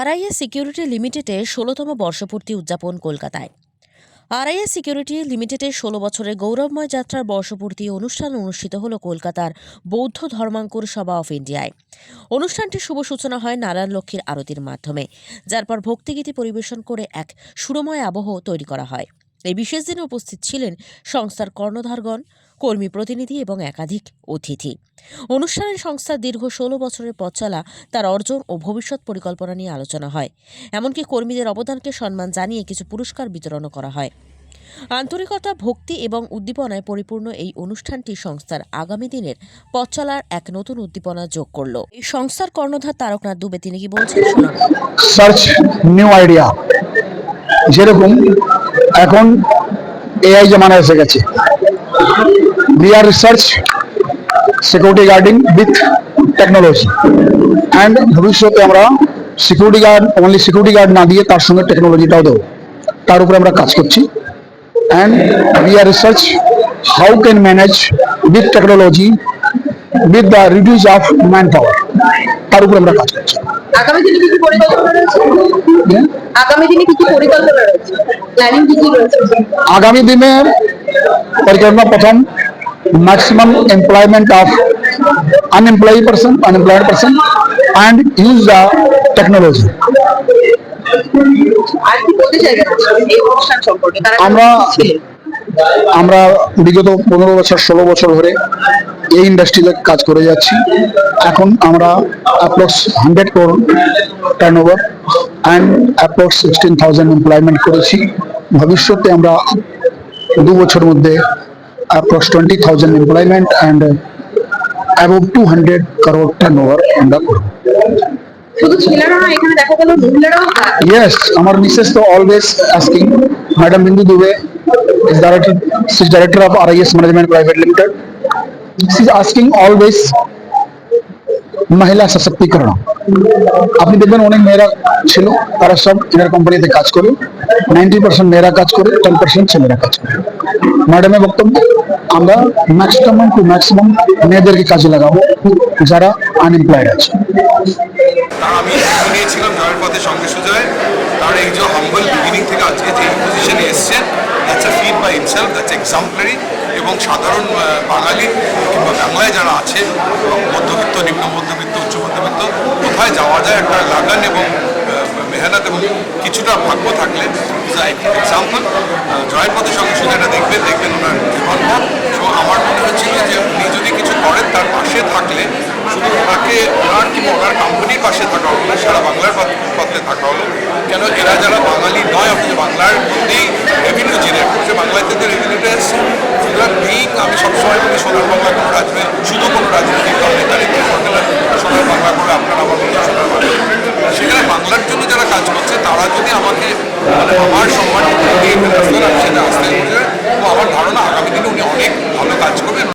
RIS security লিমিটেডের ষোলোতম বর্ষপূর্তি উদযাপন কলকাতায়। আরআইএস সিকিউরিটি লিমিটেডের ষোলো বছরের গৌরবময় যাত্রার বর্ষপূর্তি অনুষ্ঠান অনুষ্ঠিত হল কলকাতার বৌদ্ধ ধর্মাঙ্কুর সভা অফ ইন্ডিয়ায়। অনুষ্ঠানটির শুভ সূচনা হয় নারায়ণ লক্ষ্মীর আরতির মাধ্যমে, যার পর ভক্তিগীতি পরিবেশন করে এক সুরময় আবহ তৈরি করা হয়। এই বিশেষ দিনে উপস্থিত ছিলেন সংস্থার কর্ণধারগণ, কর্মী প্রতিনিধি এবং একাধিক অতিথি। অনুষ্ঠানে সংস্থার দীর্ঘ ষোলো বছরের পথ চলা তার অর্জন ও ভবিষ্যৎ পরিকল্পনা নিয়ে আলোচনা হয়। এমনকি কর্মীদের অবদানকে সম্মান জানিয়ে কিছু পুরস্কার বিতরণও করা হয়। আন্তরিকতা, ভক্তি এবং উদ্দীপনায় পরিপূর্ণ এই অনুষ্ঠানটি সংস্থার আগামী দিনের পথ চলার এক নতুন উদ্দীপনা যোগ করল। এই সংস্থার কর্ণধার তারকনাথ দুবে তিনি কি বলছেন? সার্চ নিউ আইডিয়া যেরকম এখন এআই জামানা এসে গেছে। We are research security guarding with technology and ভবিষ্যতে আমরা security guard only security guard না দিয়ে তার সঙ্গে টেকনোলজিটাও দেবো। তার উপরে আমরা কাজ করছি। And we are research how can manage with technology with the reduce of man power তার উপর আমরা কাজ করছি। আগামী দিনে কি কি পরিকল্পনা রয়েছে? আগামী দিনে কি কি পরিকল্পনা রয়েছে? প্ল্যানিং কি কি রয়েছে? আগামী দিনে পরিকল্পনা প্রথম maximum employment of unemploy person unemployed person and use the technology আমরা- আমরা বিগত পনেরো বছর ষোলো বছর ধরে এই ইন্ডাস্ট্রিতে কাজ করে যাচ্ছি। এখন আমরা approx hundred crore turn over and approx sixteen thousand employment করেছি। ভবিষ্যতে আমরা দু বছর মধ্যে approx twenty thousand employment and above two hundred crore turn over আমরা করব। Yes, our missus to always asking, Madam Bindu Dubey is director, she's director of RIS Management Private Limited. She's asking always মহিলা সশক্তিকরণ। আপনি দেখবেন অনেক মেয়েরা ছিল, তারা সব এনার কোম্পানিতে কাজ করে নাইনটি পার্সেন্ট মেয়েরা কাজ করে টেন পার্সেন্ট ছেলেরা কাজ করে। ম্যাডামের বক্তব্য, আমরা ম্যাক্সিমাম টু ম্যাক্সিমাম মেয়েদেরকে কাজে লাগাবো, যারা আনএমপ্লয়েড আছে। আমি নিয়েছিলাম জয়ের পথে সঙ্গে সুজয়, তার এই যে হাম্বল বিগিনিং থেকে আজকে যে পজিশনে এসছে that's a feat by himself that's exemplary এবং সাধারণ বাঙালি কিংবা বাংলায় যারা আছে এবং মধ্যবিত্ত, নিম্ন মধ্যবিত্ত, উচ্চ মধ্যবিত্ত, কোথায় যাওয়া যায় একটা লাগান এবং মেহনত এবং কিছুটা ভাগ্য থাকলে এক্সাম্পল জয়ের পথে সঙ্গে সুজয়টা দেখবেন দেখবেন ওনার জীবনটা। এবং আমার মনে হচ্ছে কি যে উনি যদি কিছু করেন তার পাশে থাকলে, শুধু ওনাকে, ওনার কিংবা ওনার কোম্পানির পাশে থাকা না সারা বাংলার পথে থাকা হলো। কেন এরা যারা বাঙালি নয় অথচ বাংলার মধ্যেই রেভিনিউ জেনারেট করছে বাংলাতে থেকে রেভিনিউটা এসছে। সুতরাং বিং আমি সবসময় বলি, সোনার বাংলা কোনো রাজনীতি শুধু কোনো রাজনৈতিক দল নেতারিত্ব করতে না সোনার বাংলা করে আপনারা আমার সোনার বাংলা। সেখানে বাংলার জন্য যারা কাজ করছে, তারা যদি আমাকে মানে আমার সম্মান দিয়ে ফেলে আমি সেটা